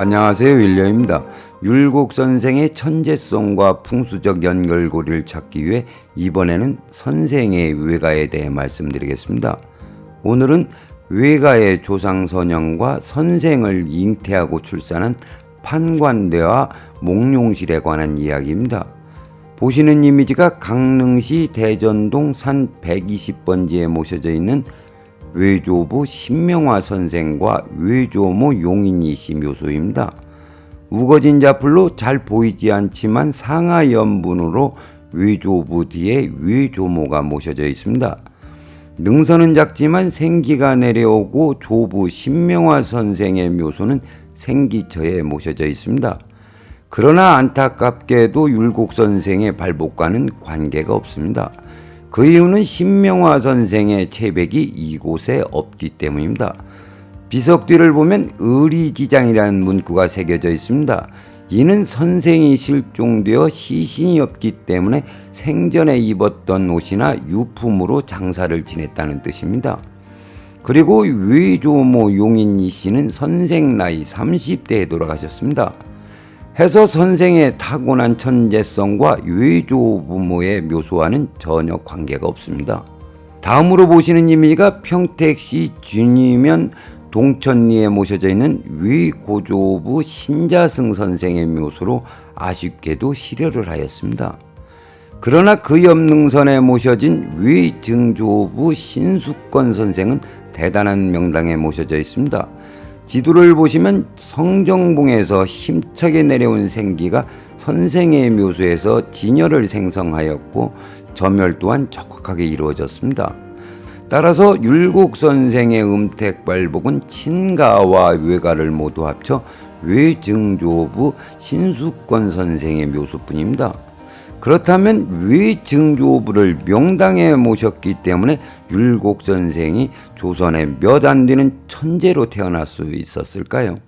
안녕하세요 윌리엄입니다. 율곡 선생의 천재성과 풍수적 연결고리를 찾기 위해 이번에는 선생의 외가에 대해 말씀드리겠습니다. 오늘은 외가의 조상선영과 선생을 잉태하고 출산한 판관대와 몽룡실에 관한 이야기입니다. 보시는 이미지가 강릉시 대전동 산 120번지에 모셔져 있는 외조부 신명화 선생과 외조모 용인이 씨 묘소입니다. 우거진 자풀로 잘 보이지 않지만 상하 연분으로 외조부 뒤에 외조모가 모셔져 있습니다. 능선은 작지만 생기가 내려오고 조부 신명화 선생의 묘소는 생기처에 모셔져 있습니다. 그러나 안타깝게도 율곡 선생의 발복과는 관계가 없습니다. 그 이유는 신명화 선생의 체백이 이곳에 없기 때문입니다. 비석 뒤를 보면 의리지장이라는 문구가 새겨져 있습니다. 이는 선생이 실종되어 시신이 없기 때문에 생전에 입었던 옷이나 유품으로 장사를 지냈다는 뜻입니다. 그리고 외조모 용인 이 씨는 선생 나이 30대에 돌아가셨습니다. 해서 선생의 타고난 천재성과 외조 부모의 묘소와는 전혀 관계가 없습니다. 다음으로 보시는 이미지가 평택시 준이면 동천리에 모셔져 있는 위고조부 신자승 선생의 묘소로 아쉽게도 실효를 하였습니다. 그러나 그 옆능선에 모셔진 위증조부 신숙권 선생은 대단한 명당에 모셔져 있습니다. 지도를 보시면 성정봉에서 힘차게 내려온 생기가 선생의 묘소에서 진열을 생성하였고 점열 또한 적확하게 이루어졌습니다. 따라서 율곡 선생의 음택 발복은 친가와 외가를 모두 합쳐 외증조부 신수권 선생의 묘소뿐입니다. 그렇다면 왜 증조부를 명당에 모셨기 때문에 율곡 선생이 조선의 몇 안 되는 천재로 태어날 수 있었을까요?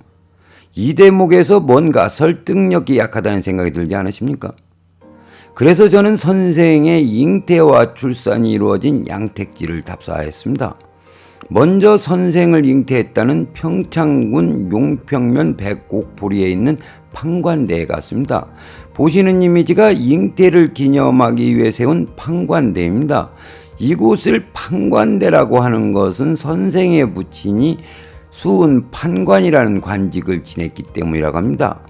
이 대목에서 뭔가 설득력이 약하다는 생각이 들지 않으십니까? 그래서 저는 선생의 잉태와 출산이 이루어진 양택지를 답사했습니다. 먼저 선생을 잉태했다는 평창군 용평면 백곡포리에 있는 판관대에 갔습니다. 보시는 이미지가 잉태를 기념하기 위해 세운 판관대입니다. 이곳을 판관대라고 하는 것은 선생의 부친이 수은 판관이라는 관직을 지냈기 때문이라고 합니다.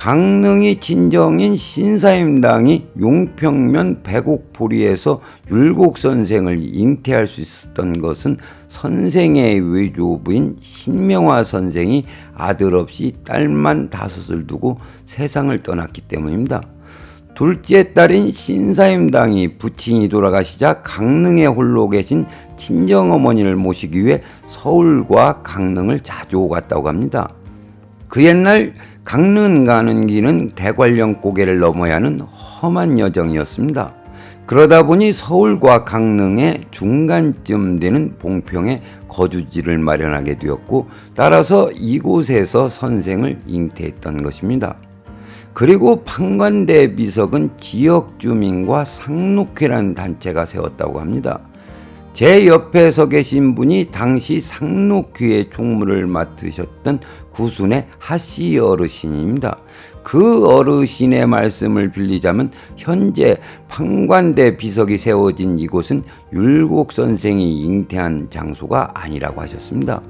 강릉이 진정인 신사임당이 용평면 백옥포리에서 율곡 선생을 잉태할 수 있었던 것은 선생의 외조부인 신명화 선생이 아들 없이 딸만 다섯을 두고 세상을 떠났기 때문입니다. 둘째 딸인 신사임당이 부친이 돌아가시자 강릉에 홀로 계신 친정어머니를 모시기 위해 서울과 강릉을 자주 갔다고 합니다. 그 옛날 강릉 가는 길은 대관령 고개를 넘어야 하는 험한 여정이었습니다. 그러다 보니 서울과 강릉의 중간쯤 되는 봉평에 거주지를 마련하게 되었고 따라서 이곳에서 선생을 잉태했던 것입니다. 그리고 판관대 비석은 지역 주민과 상록회라는 단체가 세웠다고 합니다. 제 옆에 서 계신 분이 당시 상록회의 총무를 맡으셨던 구순의 하씨 어르신입니다. 그 어르신의 말씀을 빌리자면 현재 판관대 비석이 세워진 이곳은 율곡 선생이 잉태한 장소가 아니라고 하셨습니다.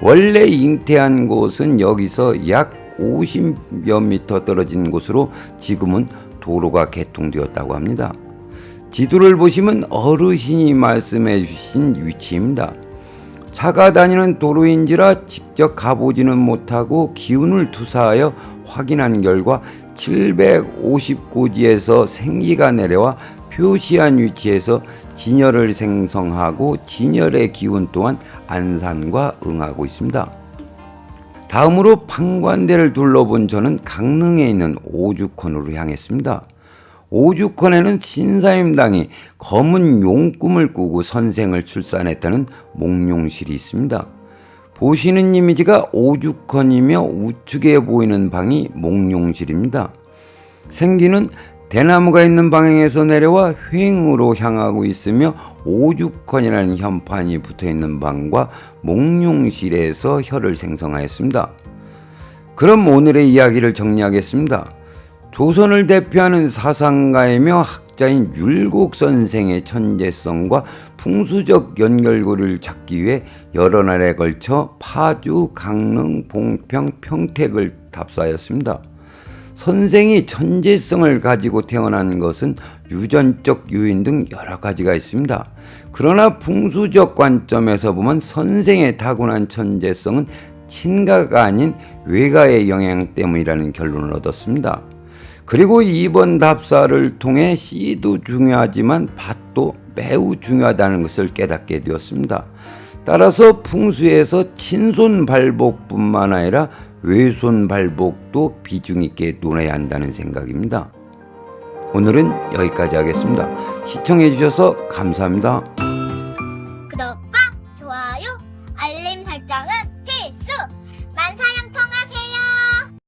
원래 잉태한 곳은 여기서 약 50여 미터 떨어진 곳으로 지금은 도로가 개통되었다고 합니다. 지도를 보시면 어르신이 말씀해 주신 위치입니다. 차가 다니는 도로인지라 직접 가보지는 못하고 기운을 투사하여 확인한 결과 750고지에서 생기가 내려와 표시한 위치에서 진열을 생성하고 진열의 기운 또한 안산과 응하고 있습니다. 다음으로 판관대를 둘러본 저는 강릉에 있는 오죽헌으로 향했습니다. 오죽헌에는 신사임당이 검은 용꿈을 꾸고 선생을 출산했다는 몽룡실이 있습니다. 보시는 이미지가 오죽헌이며 우측에 보이는 방이 몽룡실입니다. 생기는 대나무가 있는 방향에서 내려와 횡으로 향하고 있으며 오죽헌이라는 현판이 붙어 있는 방과 몽룡실에서 혀를 생성하였습니다. 그럼 오늘의 이야기를 정리하겠습니다. 조선을 대표하는 사상가이며 학자인 율곡 선생의 천재성과 풍수적 연결고리를 찾기 위해 여러 날에 걸쳐 파주, 강릉, 봉평, 평택을 답사하였습니다. 선생이 천재성을 가지고 태어난 것은 유전적 요인 등 여러 가지가 있습니다. 그러나 풍수적 관점에서 보면 선생의 타고난 천재성은 친가가 아닌 외가의 영향 때문이라는 결론을 얻었습니다. 그리고 이번 답사를 통해 씨도 중요하지만 밭도 매우 중요하다는 것을 깨닫게 되었습니다. 따라서 풍수에서 친손 발복뿐만 아니라 외손 발복도 비중 있게 논해야 한다는 생각입니다. 오늘은 여기까지 하겠습니다. 시청해 주셔서 감사합니다.